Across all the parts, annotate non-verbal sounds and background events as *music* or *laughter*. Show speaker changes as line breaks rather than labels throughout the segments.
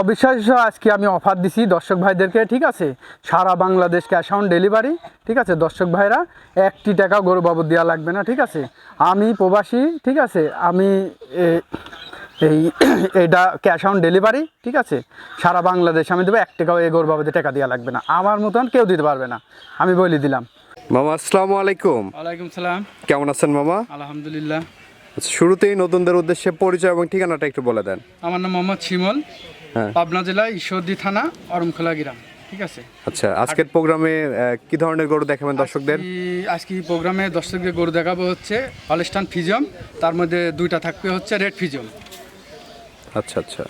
অবিশ্বাস্য আজকে আমি অফার দিছি দর্শক ভাইদেরকে ঠিক আছে? সারা বাংলাদেশ ক্যাশ অন ডেলিভারি ঠিক আছে? দর্শক ভাইরা একটি টাকা গরু বাবদ দেওয়া লাগবে না ঠিক আছে? আমি প্রবাসী ঠিক আছে? আমি এই *clears throat* এইটা ক্যাশ অন ডেলিভারি ঠিক আছে? সারা বাংলাদেশ আমি দেবো এক টাকাও এই গরু বাবদে টাকা দেওয়া লাগবে না। আমার মতন কেউ দিতে পারবে না। আমি বলে দিলাম।
মামা আসসালামু আলাইকুম।
ওয়ালাইকুম সালাম।
কেমন আছেন মামা?
আলহামদুলিল্লাহ।
শুরুতেই নতুনদের উদ্দেশ্যে পরিচয় এবং ঠিকানাটা একটু বলে দেন।
আমার নাম মোহাম্মদ শিমল
হ্যাঁ।
পাবনা জেলা ঈশ্বরদী থানা অরমখোলা গ্রাম ঠিক আছে?
আচ্ছা আজকের প্রোগ্রামে কি ধরনের গরু দেখাবেন দর্শকদের?
আজকে- প্রোগ্রামে দর্শকদের গরু দেখাবো হচ্ছে হলস্টান ফিজিয়াম তার মধ্যে দুইটা থাকবে হচ্ছে রেড ফিজিয়াম।
আচ্ছা আচ্ছা।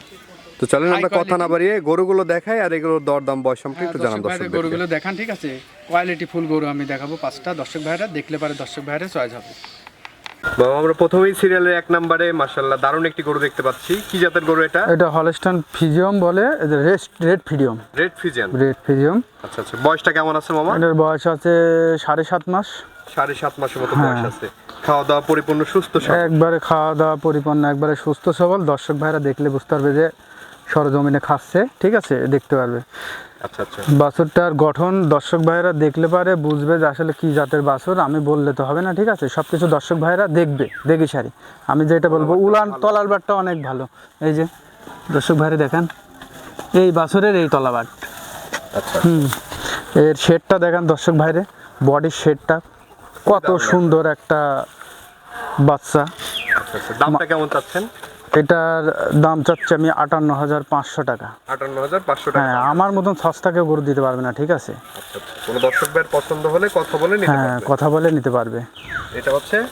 তো চলেন আমরা কথা না বাড়িয়ে গরুগুলো দেখাই আর এগুলোর দরদাম বয়স সম্পর্কে
হ্যাঁ,
একটু জানান
দর্শক গরুগুলো দেখান ঠিক আছে? কোয়ালিটি ফুল গরু আমি দেখাবো পাঁচটা দর্শক ভাইরা দেখলে পারে দর্শক ভাইরা চয়েস হবে।
বাবা আমরা প্রথমেই সিরিয়ালের এক নম্বরে মাশাল্লাহ দারুণ একটি গরু দেখতে পাচ্ছি। কি জাতের গরু এটা?
এটা হলস্টান ফিজিয়াম বলে rest red Friesian
red Friesian
red Friesian
আচ্ছা আচ্ছা বয়সটা কেমন আছে মামা?
এটার বয়স আছে সাড়ে সাত মাস।
সাড়ে সাত মাসের মতো
হ্যাঁ।
বয়স আছে। খাওয়া দাওয়া পরিপূর্ণ সুস্থ
একবারে খাওয়া দাওয়া পরিপূর্ণ একবারে সুস্থ সবল। দর্শক ভাইরা দেখলে বুঝতে পারবে যে সরজমিনে খাচ্ছে ঠিক আছে? দেখতে পারবে।
আচ্ছা আচ্ছা।
বাছুরটার গঠন দর্শক ভাইরা দেখলে পারে বুঝবে যে আসলে কি জাতের বাছুর আমি বললে তো হবে না ঠিক আছে? সব কিছু দর্শক ভাইরা দেখবে দেখি সারি আমি যেটা বলব উলান তলার বাটটা অনেক ভালো। এই যে দর্শক ভাইরা দেখেন এই বাছুরের এই তলাবাট
আচ্ছা।
হুম এর শেডটা দেখেন দর্শক ভাইরে বডির শেডটা কত সুন্দর একটা বাচ্চা।
আচ্ছা আচ্ছা। দামটা কেমন চাচ্ছেন?
এটার দাম চাচ্ছে আমি আটান্ন হাজার পাঁচশো টাকা।
আটান্ন হাজার পাঁচশো টাকা।
হ্যাঁ আমার মতন সস্তাকে গরু দিতে পারবে না ঠিক আছে?
আচ্ছা আচ্ছা। কোনো দর্শক ভাইয়ের পছন্দ হলে কথা বলে নিতে
হ্যাঁ কথা বলে নিতে পারবে।
এটা হচ্ছে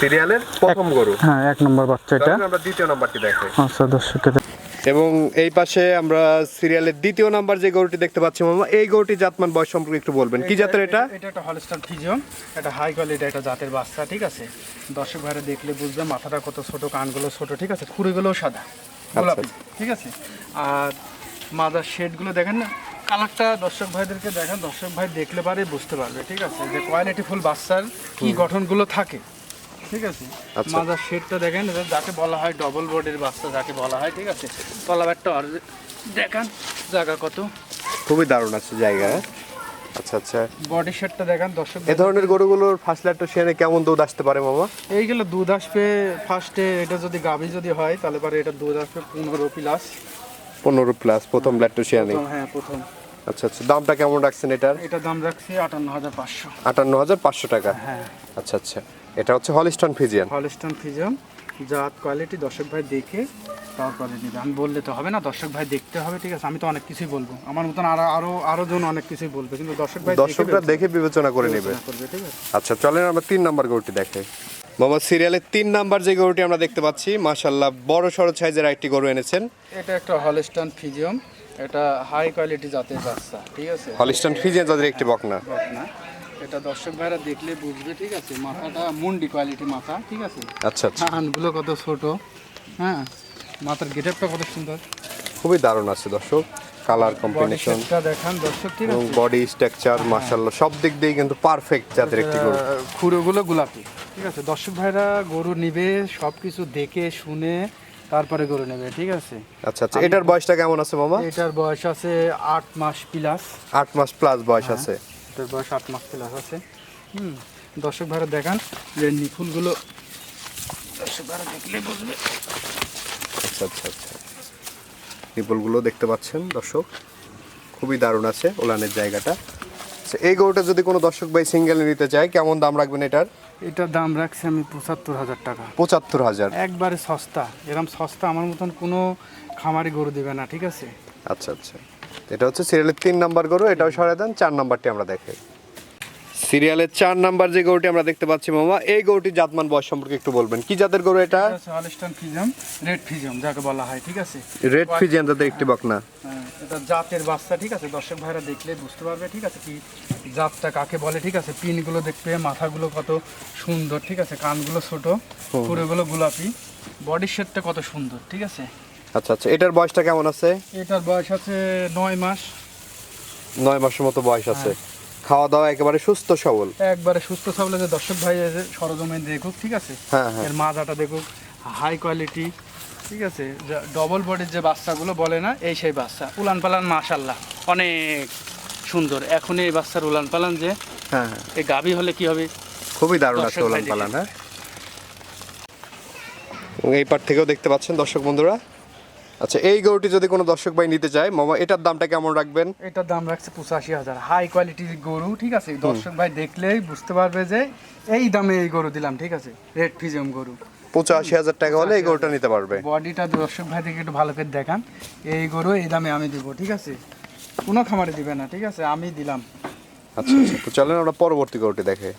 সিরিয়ালের প্রথম গরু।
হ্যাঁ এক নম্বর বাচ্চা এটা।
আমরা দ্বিতীয় নাম্বারটি দেখো।
আচ্ছা দর্শককে দে-
এবং এই পাশে আমরা সিরিয়ালের দ্বিতীয় নাম্বার যে গরুটি দেখতে পাচ্ছি মামা এই গরুটি জাতমান বয়স সম্পর্কে একটু বলবেন। কি জাতের এটা?
এটা একটা হলস্টার ফিজিয়ন এটা হাই কোয়ালিটি একটা জাতের বাচ্চা ঠিক আছে? দর্শক ভাইরা দেখলে বুঝবে মাথাটা কত ছোট কানগুলো ছোট ঠিক আছে? খুঁড়িগুলোও সাদা গোলাপি ঠিক আছে? আর মাদার শেডগুলো দেখেন না কালারটা দর্শক ভাইদেরকে দেখেন দর্শক ভাই দেখলে পারে বুঝতে পারবে ঠিক আছে? যে কোয়ালিটি ফুল বাচ্চার কি গঠনগুলো থাকে ঠিক আছে?
আচ্ছা।
মাদার শেডটা দেখেন যাকে বলা হয় ডবল বডির বাচ্চা যাকে বলা হয় ঠিক আছে? তলাবারটা আর দেখান জায়গা কত?
খুবই দারুণ আছে জায়গা হ্যাঁ? আচ্ছা আচ্ছা।
বডি শেডটা দেখান দর্শক
এ ধরনের গরুগুলোর ফার্স্ট লাইট সেনে কেমন দুধ আসতে পারে মামা?
এইগুলো দুধ আসবে ফার্স্টে এটা যদি গাভী যদি হয় তাহলে পরে এটা দুধ আসবে পনেরো প্লাস
পনেরো প্লাস প্রথম ল্যাক্টোসিয়ানে
হ্যাঁ প্রথম।
আচ্ছা আচ্ছা দামটা কেমন রাখছেন এটার?
এটা দাম রাখছি আটান্ন হাজার পাঁচশো।
আটান্ন হাজার পাঁচশো টাকা।
হ্যাঁ।
আচ্ছা আচ্ছা। এটা হচ্ছে হলিস্টন ফিজিয়ান
হলস্টন ফিজম জাত কোয়ালিটি দর্শক ভাই দেখে তারপরে নেবে। আমি বললে তো হবে না দর্শক ভাই দেখতে হবে ঠিক আছে? আমি তো অনেক কিছুই বলব। আমার মতন আরও আরও আরও জন অনেক কিছুই বলবে কিন্তু দর্শক ভাই
দর্শকরা দেখে বিবেচনা করে নেবে। আচ্ছা চলেন আমরা তিন নাম্বার গরুটি দেখে মামা সিরিয়ালের তিন নাম্বার যে গরুটি আমরা দেখতে পাচ্ছি মাশাল্লাহ বড় সড়ো সাইজের একটি গরু এনেছেন।
এটা একটা হলস্টন ফিজিয়াম এটা হাই কোয়ালিটি জাতের বাচ্চা ঠিক আছে?
হলিস্টন ফিজিয়ান যাদের একটি বকনা।
না এটা দর্শক ভাইরা দেখলে বুঝবে ঠিক আছে? মাথাটা মুন্ডি কোয়ালিটি মাথা ঠিক আছে?
আচ্ছা আচ্ছা।
কানগুলো কত ছোট হ্যাঁ? মাথার গেটআপটা কত সুন্দর?
খুবই দারুণ আছে দর্শক কালার কম্বিনেশন
দেখান দর্শক ঠিক আছে?
বডি স্ট্রাকচার মাশাল্লাহ সব দিক দিয়ে কিন্তু পারফেক্ট জাতের একটি গরু।
আহ, খুঁড়োগুলো গোলাপি ঠিক আছে? দর্শক ভাইরা গরু নিবে সব কিছু দেখে শুনে তারপরে গরু নেবে ঠিক আছে?
আচ্ছা আচ্ছা। এটার বয়সটা কেমন আছে মামা?
এটার বয়স আছে আট মাস প্লাস
আট মাস প্লাস বয়স
হ্যাঁ।
আছে।
এটার বয়স আট মাস প্লাস আছে। হুম দর্শক ভাইরা দেখান যে নিফুলগুলো দর্শক ভাইরা দেখলে বুঝবে।
আচ্ছা আচ্ছা আচ্ছা। নিপলগুলো দেখতে পাচ্ছেন দর্শক। খুবই দারুণ আছে ওলানের জায়গাটা। আচ্ছা এই গরুটা যদি কোনো দর্শক ভাই সিঙ্গেল নিতে চায় কেমন দাম রাখবেন এটার?
এটার দাম রাখছি আমি পঁচাত্তর হাজার টাকা।
পঁচাত্তর হাজার।
একবারে সস্তা। এরকম সস্তা আমার মতন কোনো খামারি গরু দিবে না ঠিক আছে?
আচ্ছা আচ্ছা। এটা হচ্ছে সিরিয়ালের তিন নাম্বার গরু এটাও সরাই দেন চার নাম্বারটি আমরা দেখাই সিরিয়ালের চার নাম্বার যে গরুটি আমরা দেখতে পাচ্ছি মামা এই গরুটির জাতমান বয়স সম্পর্কে একটু বলবেন। কি জাতের গরু এটা?
হলিস্টান ফিজম রেড ফিজম যাকে বলা হয় ঠিক আছে?
রেড ফিজিয়ান জাতের একটি বকনা।
হ্যাঁ, এটা জাতের বাচ্চা ঠিক আছে? দর্শক ভাইরা দেখলে বুঝতে পারবে ঠিক আছে? কি জাতটা কাকে বলে ঠিক আছে? পিনগুলো দেখবে মাথাগুলো কত সুন্দর ঠিক আছে? কানগুলো ছোট পুরোগুলো গোলাপি। বডি শেপটা কত সুন্দর ঠিক আছে?
আচ্ছা আচ্ছা এটার বয়সটা কেমন আছে?
এটার বয়স আছে নয় মাস।
নয় মাসের মতো বয়স আছে। খাওয়া দাওয়া একেবারে সুস্থ সবল।
একবারে সুস্থ সবলে যে দর্শক ভাই সরজমিন দেখুক ঠিক আছে?
হ্যাঁ হ্যাঁ।
এর মাজাটা দেখুক হাই কোয়ালিটি ঠিক আছে? ডবল বডির যে বাচ্চাগুলো বলে না এই সেই বাচ্চা। উলান পালান মাশাল্লাহ অনেক সুন্দর। এখন এই বাচ্চার উলান পালান যে
হ্যাঁ হ্যাঁ।
এই গাভী হলে কি হবে?
খুবই দারুণ আছে
ভাই
পালান হ্যাঁ। এই পার থেকেও দেখতে পাচ্ছেন দর্শক বন্ধুরা। আচ্ছা এই গরুটি যদি কোনো দর্শক ভাই নিতে চায় মামা এটার দামটা কেমন রাখবেন?
এটার দাম রাখছে পঁচাশি হাজার। হাই কোয়ালিটির গরু ঠিক আছে? দর্শক ভাই দেখলেই বুঝতে পারবে যে এই দামে এই গরু দিলাম ঠিক আছে? রেড ফিজিয়াম গরু।
পঁচাশি হাজার টাকা হলে এই গরুটা নিতে পারবে।
বডিটা দর্শক ভাই থেকে একটু ভালো করে দেখান। এই গরু এই দামে আমি দিব ঠিক আছে? কোনো খামারে দিবে না ঠিক আছে? আমি দিলাম।
আচ্ছা আচ্ছা তো চলেন আমরা পরবর্তী গরুটি দেখে।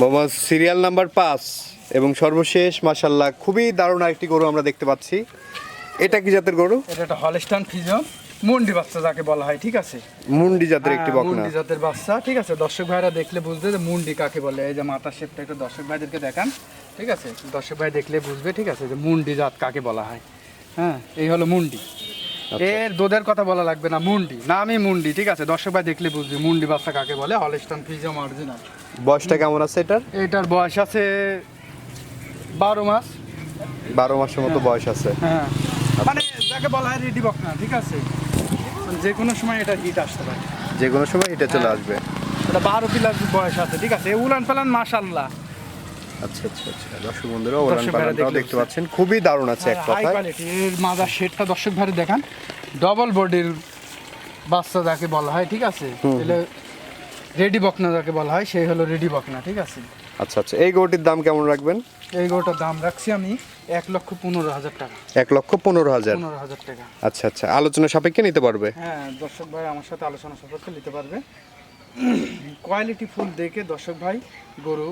মামা সিরিয়াল নাম্বার পাঁচ এবং সর্বশেষ মাসাল্লাহ খুবই দারুণ আরেকটি গরু আমরা দেখতে পাচ্ছি। এটা কি জাতের গরু?
এটা একটা হলস্টান ফিজিয়াম মুন্ডি বাচ্চা যাকে বলা হয় ঠিক আছে?
মুন্ডি জাতের একটি
হ্যাঁ,
বকনা।
মুন্ডি জাতের বাচ্চা ঠিক আছে? দর্শক ভাইরা দেখলে বুঝবে যে মুন্ডি কাকে বলে। এই যে মাথার শেপটা একটু দর্শক ভাইদেরকে দেখান ঠিক আছে? দর্শক ভাই দেখলে বুঝবে ঠিক আছে যে মুন্ডি জাত কাকে বলা হয়। হ্যাঁ এই হলো মুন্ডি।
আচ্ছা।
এর দুধের কথা বলা লাগবে না মুন্ডি। নামই মুন্ডি ঠিক আছে? দর্শক ভাই দেখলে বুঝবে মুন্ডি বাচ্চা কাকে বলে হলস্টন ফিজিয়াম অরিজিনাল
বয়সটা কেমন আছে এটার?
এটার বয়স আছে বারো মাস।
বারো মাসের মতো বয়স আছে।
হ্যাঁ। মানে যাকে বলা হয় রেডি বকনা ঠিক আছে? মানে যে কোনো সময় এটা হিট আসতে পারে।
যে কোনো সময় এটা চলে
হ্যাঁ।
আসবে।
এটা বারো পিলার বয়স আছে ঠিক আছে? উলান পালান মাশাল্লাহ
আচ্ছা আচ্ছা আচ্ছা। দর্শক বন্ধুরা ওলান পালানটাও দেখতে পাচ্ছেন। খুবই দারুণ আছে এক
হাই
কথায়।
কোয়ালিটি এর মাদার শেডটা দর্শক ভাই দেখান। ডবল বডির বাচ্চা যাকে বলা হয় ঠিক আছে? এলে রেডি বকনা যাকে বলা হয় সেই হলো রেডি বকনা ঠিক আছে?
আচ্ছা আচ্ছা। এই গরুটির দাম কেমন রাখবেন?
এই গরুটার দাম রাখছি আমি এক লক্ষ পনেরো হাজার টাকা।
এক লক্ষ পনেরো হাজার।
পনেরো হাজার টাকা।
আচ্ছা আচ্ছা। আলোচনা সাপেক্ষে নিতে পারবে?
হ্যাঁ দর্শক ভাই আমার সাথে আলোচনা সাপেক্ষে নিতে পারবে। কোয়ালিটি ফুল দেখে দর্শক ভাই গরু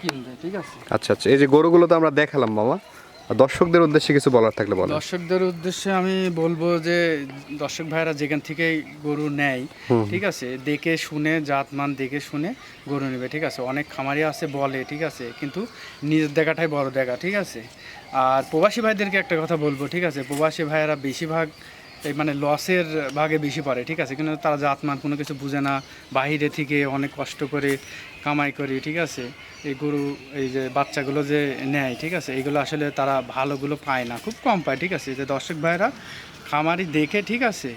কিনবে ঠিক আছে?
আচ্ছা আচ্ছা। এই যে গরুগুলো তো আমরা দেখালাম মামা। আর দর্শকদের উদ্দেশ্যে কিছু বলার থাকলে বলো
দর্শকদের উদ্দেশ্যে আমি বলব যে দর্শক ভাইরা যেখান থেকে গরু নেয় ঠিক আছে দেখে শুনে জাত মান দেখে শুনে গরু নেবে ঠিক আছে? অনেক খামারি আছে বলে ঠিক আছে? কিন্তু নিজের দেখাটাই বড় দেখা ঠিক আছে? আর প্রবাসী ভাইদেরকে একটা কথা বলব ঠিক আছে? প্রবাসী ভাইয়েরা বেশিরভাগ এই মানে লসের ভাগে বেশি পড়ে ঠিক আছে? কিন্তু তারা জাতমান কোনো কিছু বুঝে না বাইরে থেকে অনেক কষ্ট করে কামাই করে ঠিক আছে? এই গরু এই যে বাচ্চাগুলো যে নেয় ঠিক আছে? এইগুলো আসলে তারা ভালোগুলো পায় না খুব কম পায় ঠিক আছে? যে দর্শক ভাইরা খামারি দেখে ঠিক আছে?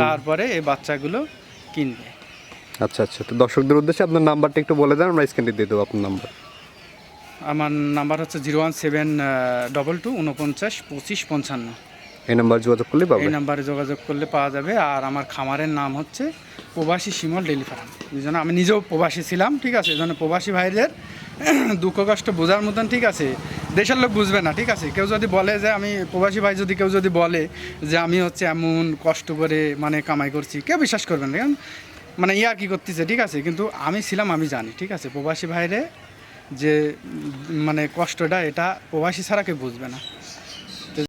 তারপরে এই বাচ্চাগুলো কিনবে।
আচ্ছা আচ্ছা। তো দর্শকদের উদ্দেশ্যে আপনার নাম্বারটা একটু বলে দেন আমরা স্ক্রিনে দিয়ে দেবো আপনার নাম্বার।
আমার নাম্বার হচ্ছে zero one seven double two উনপঞ্চাশ পঁচিশ পঞ্চান্ন।
এই নাম্বার যোগাযোগ করলে পাবে।
এই নাম্বারে যোগাযোগ করলে পাওয়া যাবে। আর আমার খামারের নাম হচ্ছে প্রবাসী শিমল ডেলি ফার্ম। এই জন্য আমি নিজেও প্রবাসী ছিলাম, ঠিক আছে? এই জন্য প্রবাসী ভাইদের *clears throat* দুঃখ কষ্ট বোঝার মতন, ঠিক আছে? দেশের লোক বুঝবে না, ঠিক আছে? কেউ যদি বলে যে আমি প্রবাসী ভাই যদি কেউ যদি বলে যে আমি হচ্ছে এমন কষ্ট করে মানে কামাই করছি, কেউ বিশ্বাস করবে না। কারণ মানে ইয়ার কি করতেছে, ঠিক আছে? কিন্তু আমি ছিলাম, আমি জানি, ঠিক আছে? প্রবাসী ভাইরে যে মানে কষ্টটা, এটা প্রবাসী ছাড়া কেউ বুঝবে না।